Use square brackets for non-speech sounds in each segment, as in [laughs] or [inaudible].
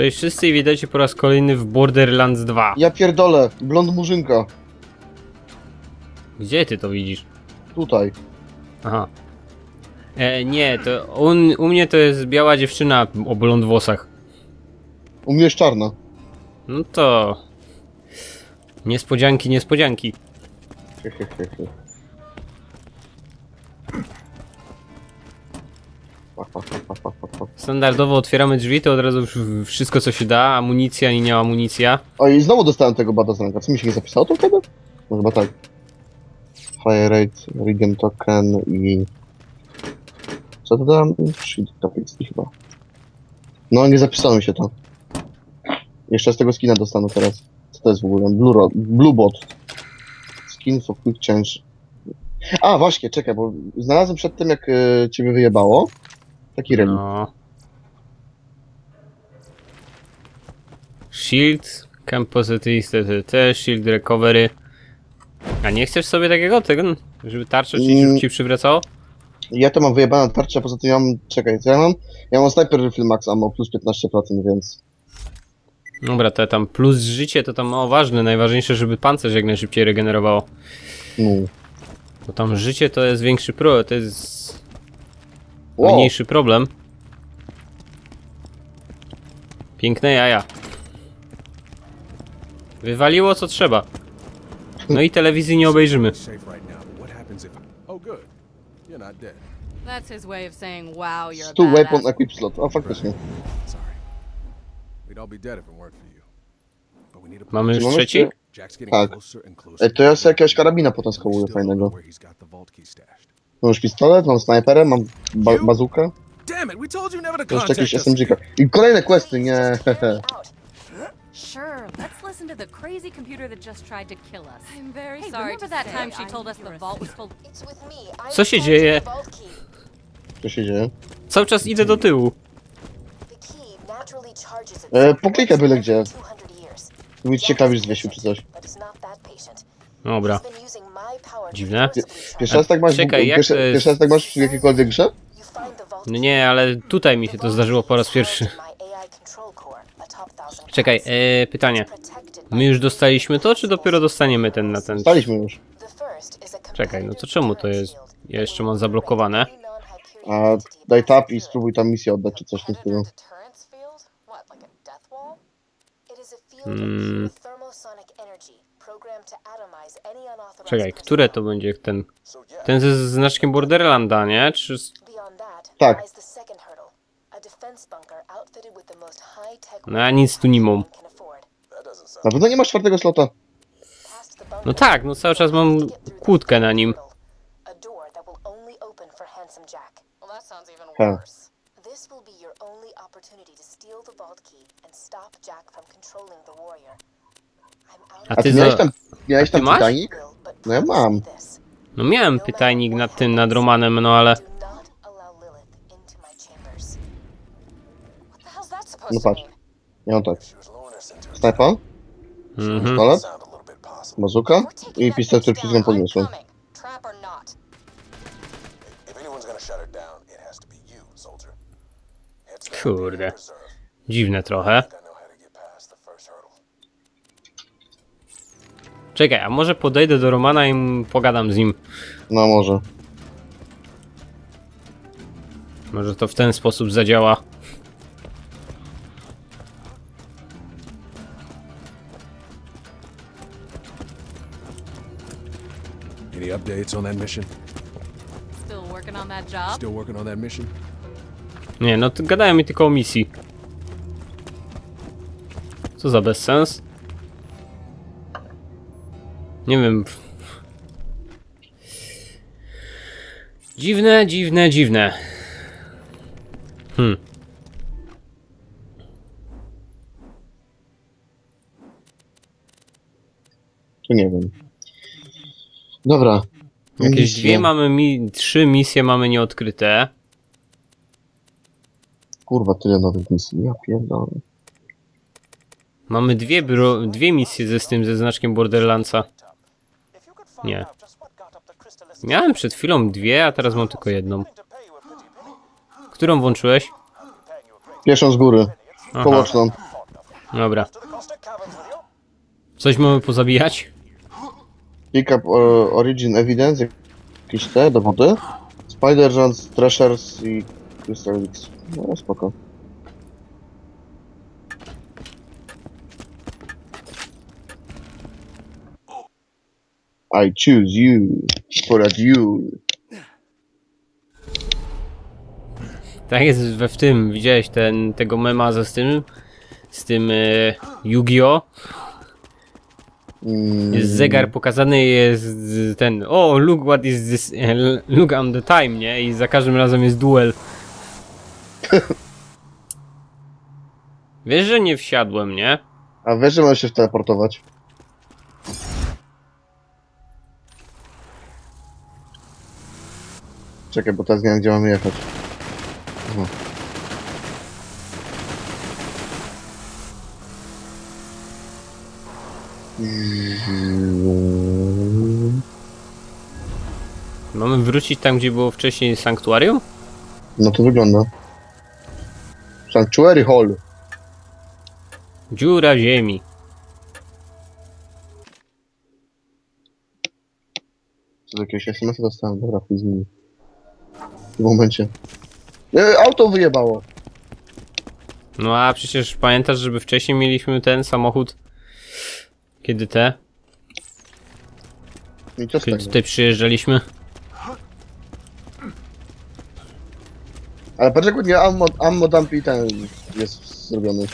Cześć wszyscy i witajcie po raz kolejny w Borderlands 2. Ja pierdolę, blond murzynka. Gdzie ty to widzisz? Tutaj. Aha. E, nie, to u, u mnie to jest biała dziewczyna o blond włosach. U mnie jest czarna. No to... Niespodzianki, niespodzianki. [laughs] Standardowo otwieramy drzwi, to od razu w- wszystko co się da, amunicja i nie amunicja. O i znowu dostałem tego bada. Co mi się nie zapisało to wtedy? No chyba tak. Fire rate, Regen token i... Co to? Shield graphics chyba. No nie zapisało mi się to. Jeszcze z tego skina dostanę teraz. Co to jest w ogóle? Blue, Ro- Blue Bot. Skin for quick change. A właśnie, czekaj, bo znalazłem przed tym jak e, ciebie wyjebało. Taki relik. No. Shield, Composite TTT, Shield Recovery. A nie chcesz sobie takiego, tego, żeby tarczę ci, żeby ci przywracało? Ja to mam wyjebane tarcze, a poza tym ja mam, czekaj, co ja mam? Ja mam Sniper Rifle Max Ammo plus 15%, więc... Dobra, to tam plus życie to tam o ważne, najważniejsze, żeby pancerz jak najszybciej regenerowało. No. Bo tam życie to jest większy pro, to jest Wow. mniejszy problem. Piękne jaja. Wywaliło co trzeba. No i telewizji nie obejrzymy. That's his way of saying, wow, you're a Stu badass. weapon equip slot. O, faktycznie. Mamy już trzeci? Tak. Ej, to ja sobie jakiegoś karabina potem skołuję fajnego. Mam już pistolet, mam snajperę, mam ba bazukę. Damn it, we told you never to jeszcze us. SMG-ka. I kolejne questy, nie. Sure, let's listen to the crazy computer that just tried to kill us. I'm very Hey, sorry remember that time she told us the vault was full? It's with me. I Co się dzieje? Co się dzieje? Cały czas idę do tyłu. E, poklikaj byle gdzie. every 200 years. Mi się klawisz zwiesił czy coś. Dobra. Dziwne. Pierwszy raz tak masz, Czekaj, jak pierwszy, to jest- pierwszy raz tak masz w jakiejkolwiek grze? No nie, ale tutaj mi się to zdarzyło po raz pierwszy. Czekaj, e, pytanie. My już dostaliśmy to, czy dopiero dostaniemy ten na ten? Staliśmy już. Czekaj, no to czemu to jest? Ja jeszcze mam zablokowane. A daj tap i spróbuj tam misję oddać czy coś w tym stylu. Hmm. Czekaj, które to będzie ten? Ten ze znaczkiem Borderlanda, nie? Czy... Tak. a No ja nic tu nie mam. Na pewno nie masz czwartego slota. No tak, no cały czas mam kłódkę na nim. A. I'm out A A of ty ty za- miałeś tam, miałeś tam masz? pytajnik? No ja mam. No miałem pytajnik nad tym, nad Romanem, no ale... No patrz. Ja mam tak. Snajpa, Mhm. pistolet, bazuka i pistolet, który przed chwilą podniosłem. coming. Trap or not. If anyone's gonna shut her down, it has to be you, soldier. Head to the Kurde. Imperial Reserve. Dziwne trochę. I know how to get past the first hurdle. Czekaj, a może podejdę do Romana i m- pogadam z nim. No może. Może to w ten sposób zadziała. Any updates on that mission? Still working on that job? Still working on that mission? Nie, no to gadają mi tylko o misji. Co za bezsens? Nie wiem. Dziwne, dziwne, dziwne. Hmm. Tu nie wiem. Dobra. Jakieś dwie mamy, mi trzy misje mamy nieodkryte. Kurwa, tyle nowych misji. Ja pierdolę. Mamy dwie, bro, dwie misje ze z tym, ze znaczkiem Borderlandsa. Nie. Miałem przed chwilą dwie, a teraz mam tylko jedną. Którą włączyłeś? Pierwszą z góry. Aha. Poboczną. Dobra. Coś mamy pozabijać? Pick up o, origin evidence, jakieś te dowody. Spider Giants, Threshers i Crystal X. No spoko. I choose you for a duel. Tak jest we w tym, widziałeś ten, tego mema ze z tym, z tym e, Yu-Gi-Oh! Mm, Jest zegar pokazany, jest ten, o look what is this, [laughs] look on the time, nie? I za każdym razem jest duel. [laughs] Wiesz, że nie wsiadłem, nie? A wiesz, że możesz się teleportować? Czekaj, bo teraz nie wiem, gdzie mamy jechać. Aha. Mamy wrócić tam, gdzie było wcześniej sanktuarium? No to wygląda. Sanctuary Hall. Dziura ziemi. Co do jakiegoś SMS-a dostałem, dobra. W tym momencie. E, auto wyjebało. No a przecież pamiętasz, żeby wcześniej mieliśmy ten samochód? Kiedy te? I co z Kiedy tego? tutaj przyjeżdżaliśmy? Ale jak ładnie ammo, ammo dump i ten jest zrobiony.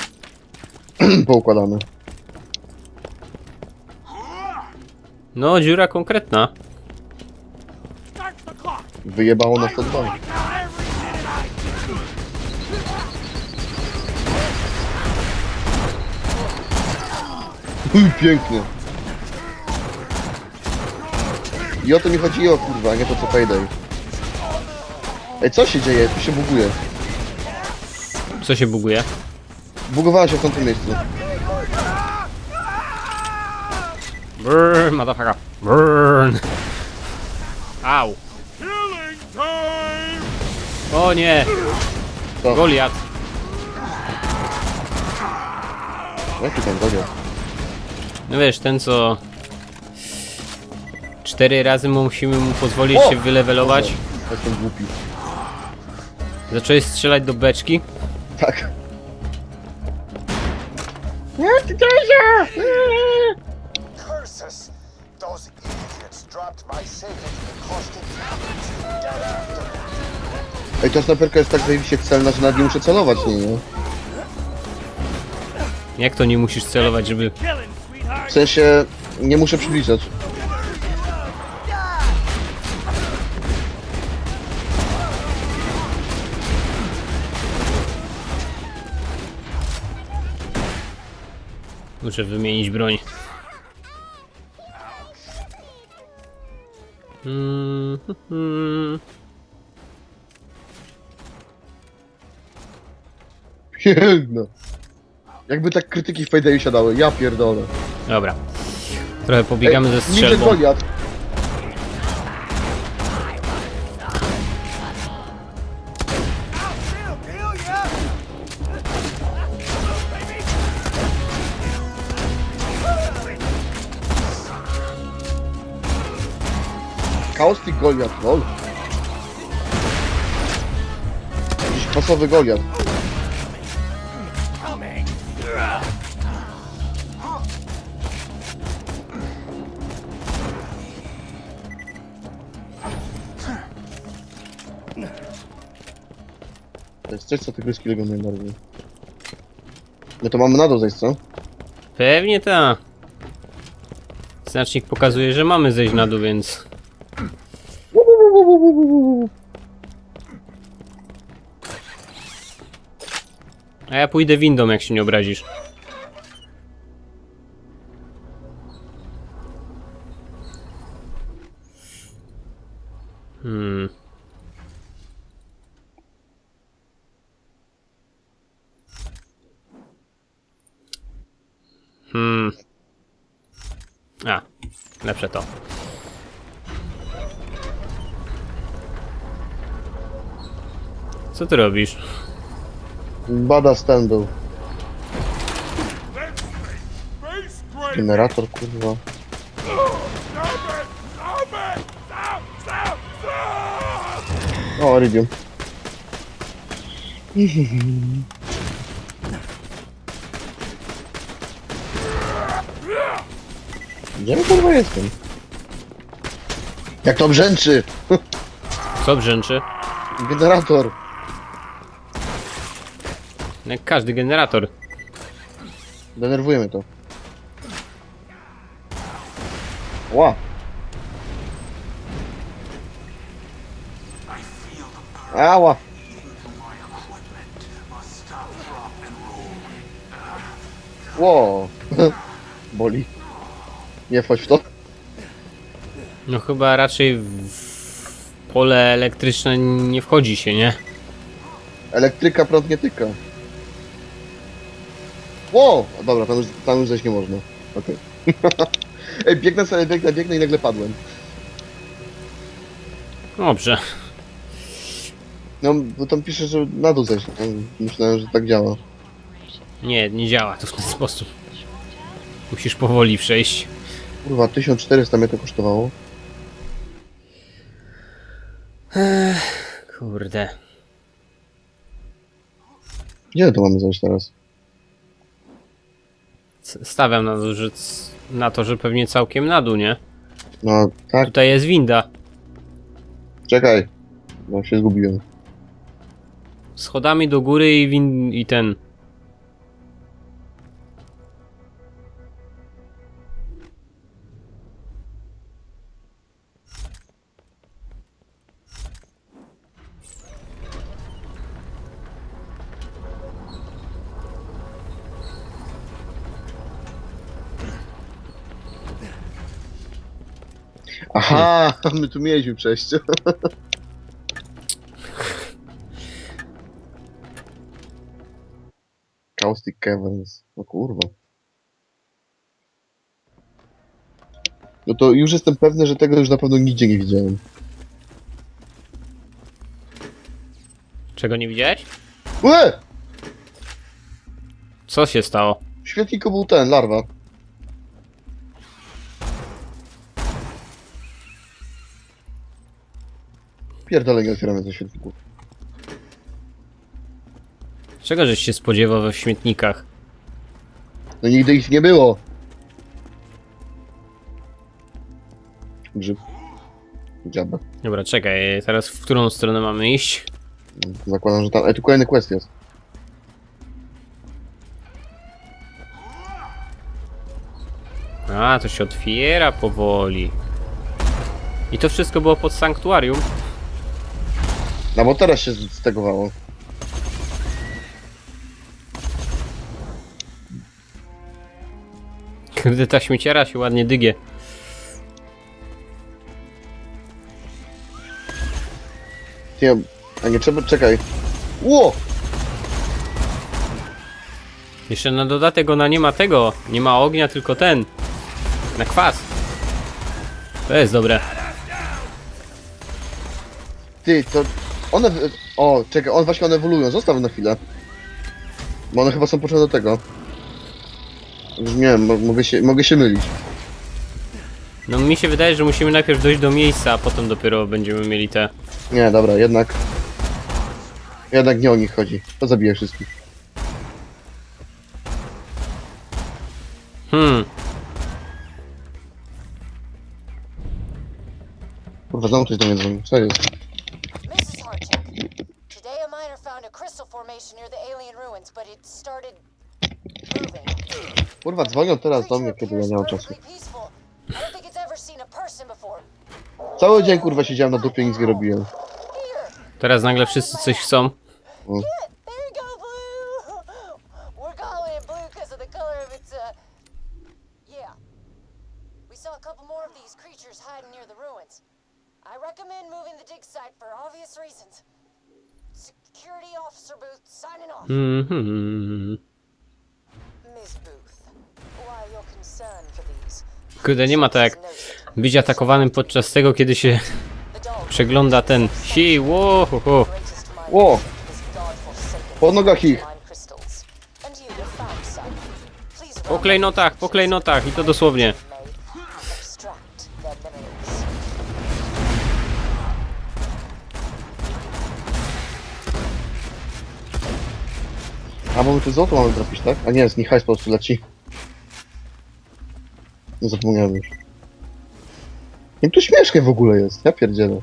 [clears throat] Poukładany. No, dziura konkretna. Wyjebało na 102. Uj, pięknie. I o to mi chodziło, kurwa, a nie to co Payday. Ej, co się dzieje? Tu się buguje. Co się buguje? Bugowała się w tamtym miejscu. Burn, motherfucker. Burn. Au. O nie, Co? Goliat. Jaki tam godzia? No wiesz, ten co... Cztery razy mu musimy mu pozwolić O! się wylewelować. Jestem głupi. Zacząłeś strzelać do beczki. Tak. Curses! Those idiots dropped my safe into the caustic caverns. Dead after. Ej, ta snajperka jest tak zajebiście celna, że nawet nie muszę celować w niej, nie? Jak to nie musisz celować, żeby... W sensie, nie muszę przybliżać. Muszę wymienić broń. Mm, hmm. Piękno. Jakby tak krytyki w Paydayu siadały, ja pierdolę. Dobra. Trochę pobiegamy ze Ninja strzelbą. Goliath. Kaustik Goliath, lol. Jakiś kwasowy Goliath. Coś, co te gryski lubią najbardziej. No to mamy na dół zejść, co? Pewnie ta. Znacznik pokazuje, że mamy zejść na dół, więc... A ja pójdę windą, jak się nie obrazisz. Hmm. Hmm. A, lepsze to. Co ty robisz? Bada standu. Generator, kurwa. O, Iridium. [laughs] Gdzie ja, kurwa jestem? Jak to brzęczy! Co brzęczy? Generator! Jak każdy generator. Denerwujemy to. Ła! Ała! Ło! [laughs] Boli. Nie wchodź w to. No chyba raczej w pole elektryczne nie wchodzi się, nie? Elektryka prąd nie tyka. Ło! Dobra, tam już, tam już zejść nie można. Okej. [laughs] Ej, biegnę sobie, biegnę, biegnę i nagle padłem. Dobrze. No, bo tam pisze, że na dół zejść. Myślałem, że tak działa. Nie, nie działa to w ten sposób. Musisz powoli przejść. Kurwa, 1400 mnie to kosztowało. Kurde. Gdzie to mamy zejść teraz? Stawiam na to, że, c- na to, że pewnie całkiem na dół, nie? No, tak, Tutaj jest winda. czekaj. No, się zgubiłem. Schodami do góry i win... i ten... Aha, my tu mieliśmy przejście. [laughs] Caustic Caverns. No kurwa. No to już jestem pewny, że tego już na pewno nigdzie nie widziałem. Czego nie widziałeś? Łe! Co się stało? W świetniku był ten, larwa. Pierdolę nie otwieramy ze świetników. Czego żeś się spodziewał we śmietnikach? No nigdy ich nie było. Grzyb. Dziaba. Dobra, czekaj, teraz w którą stronę mamy iść? Zakładam, że tam... E, tu kolejny quest jest. A, to się otwiera powoli. I to wszystko było pod sanktuarium. No bo teraz się stegowało. Gdy ta śmieciara się ładnie dygie. Nie, a nie trzeba... Czekaj. Ło! Jeszcze na dodatek ona nie ma tego. Nie ma ognia, tylko ten. Na kwas. To jest dobre. Ty, to... One... O, czekaj, one właśnie one ewoluują. Zostaw na chwilę. Bo one chyba są potrzebne do tego. Już nie wiem, mo- mogę się, mogę się mylić. No mi się wydaje, że musimy najpierw dojść do miejsca, a potem dopiero będziemy mieli te. Nie, dobra, jednak... Jednak nie o nich chodzi. To zabije wszystkich. Hmm. Kurwa, znowu ktoś do mnie dzwoni. Co jest? Crystal formation near the alien ruins, but it started moving. Kurwa, dzwonią teraz do mnie, kiedy ja nie mam czasu. Cały dzień kurwa siedziałem na dupie i nic nie robiłem. Teraz nagle wszyscy coś chcą. there you go, Blue. We're calling it blue because of the color of its, uh... Yeah. We saw a couple more of these creatures hiding near the ruins. I recommend moving the dig site for obvious reasons. Security Officer Booth signing off. Mhm. Kurde, nie ma tak jak być atakowanym podczas tego, kiedy się przegląda ten si, wo, ho, ho. Ło! Po nogach ich! Po klejnotach, po klejnotach i to dosłownie. A bo my tu złoto mamy trafić, tak? A nie, z nich po prostu leci. Nie zapomniałem już. Jak tu śmiesznie w ogóle jest, ja pierdzielę.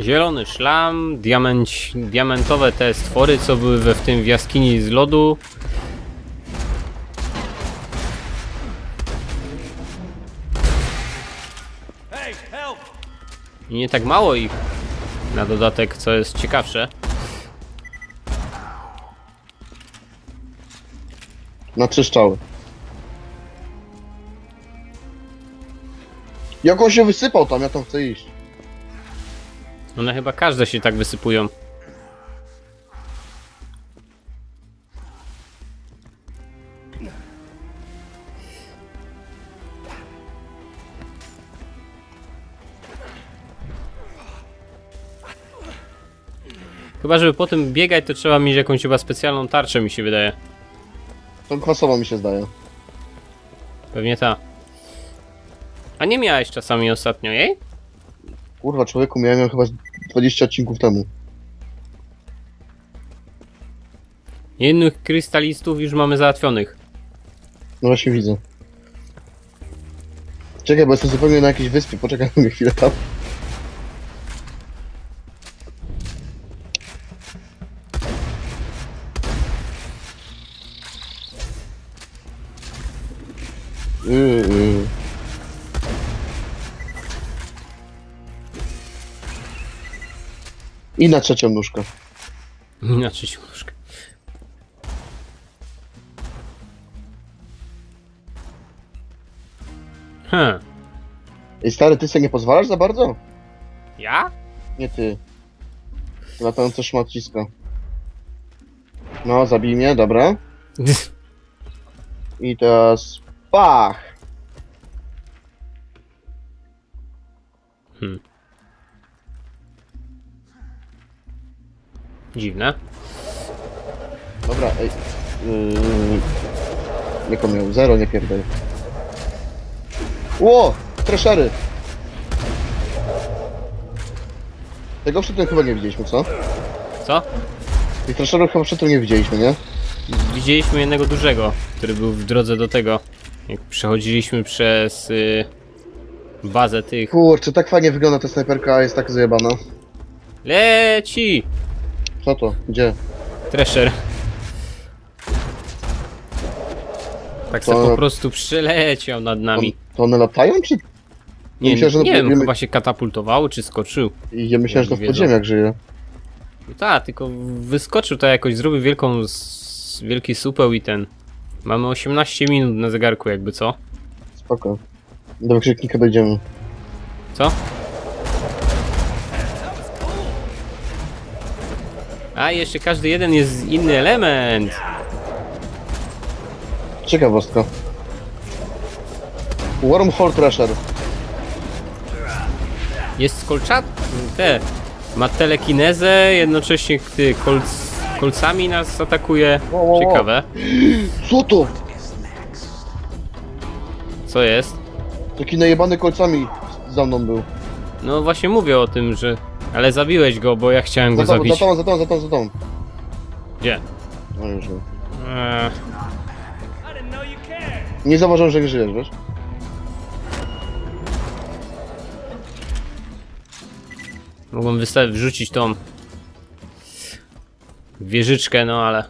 Zielony szlam, diamenć, diamentowe te stwory, co były we w tym w jaskini z lodu. I nie tak mało ich. Na dodatek, co jest ciekawsze. Na trzy strzały. Jak on się wysypał tam, ja tam chcę iść. One chyba każde się tak wysypują. Chyba, żeby po tym biegać, to trzeba mieć jakąś chyba specjalną tarczę, mi się wydaje. To kwasowa mi się zdaje. Pewnie ta. A nie miałeś czasami ostatnio jej? Kurwa, człowieku, miałem ją chyba z 20 odcinków temu. Jednych krystalistów już mamy załatwionych. No właśnie widzę. Czekaj, bo jestem zupełnie na jakiejś wyspie, poczekaj na mnie chwilę tam. I na trzecią nóżkę. Na trzecią nóżkę. Hm. Ej stary, ty sobie nie pozwalasz za bardzo? Ja? Nie ty. Latające szmacisko. No, zabij mnie, dobra. I teraz... Pach! Hmm. Dziwne. Dobra, ej. Yy... Jak on miał? Zero, nie pierdol. Ło! Treszery! Tego przedtem chyba nie widzieliśmy, co? Co? Tych treszerów chyba przedtem nie widzieliśmy, nie? Widzieliśmy jednego dużego, który był w drodze do tego. Jak przechodziliśmy przez y, bazę tych. Kurczę, tak fajnie wygląda ta snajperka, a jest tak zajebana. Leci! Co to? Gdzie? Thresher. Tak se To- po prostu przeleciał nad nami. to one latają, czy... Nie, myślę, że nie wiem, wiemy- chyba się katapultowało, czy skoczył. I Ja myślałem, że to w Wiedzą. podziemiach żyje. No tak, tylko wyskoczył to jakoś, zrobił wielką, s- wielki supeł i ten. Mamy 18 minut na zegarku, jakby co? Spoko. Do wykrzyknika dojdziemy. Co? A, jeszcze każdy jeden jest inny element. Ciekawostka. Wormhole Thrasher. Jest kolczat... te... Ma telekinezę, jednocześnie ty, kolc... kolcami nas atakuje. Wo, wo, wo. Ciekawe. Co to? Co jest? Taki najebany kolcami za mną był. No właśnie mówię o tym, że... Ale zabiłeś go, bo ja chciałem Za go tą, za zabić. tą, za tą, za tą, za tą. Gdzie? No już nie. Eee, Nie zauważyłem, że żyjesz, wiesz? mogłem wystawić, wrzucić tą... Wieżyczkę, no ale...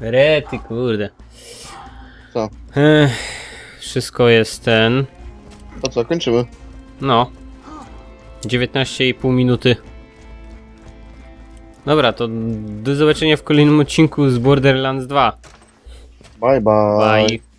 Rety, kurde. Co? Ech, wszystko jest ten... To co, kończymy. No. 19,5 minuty. Dobra, to do zobaczenia w kolejnym odcinku z Borderlands 2. Bye, bye. Bye.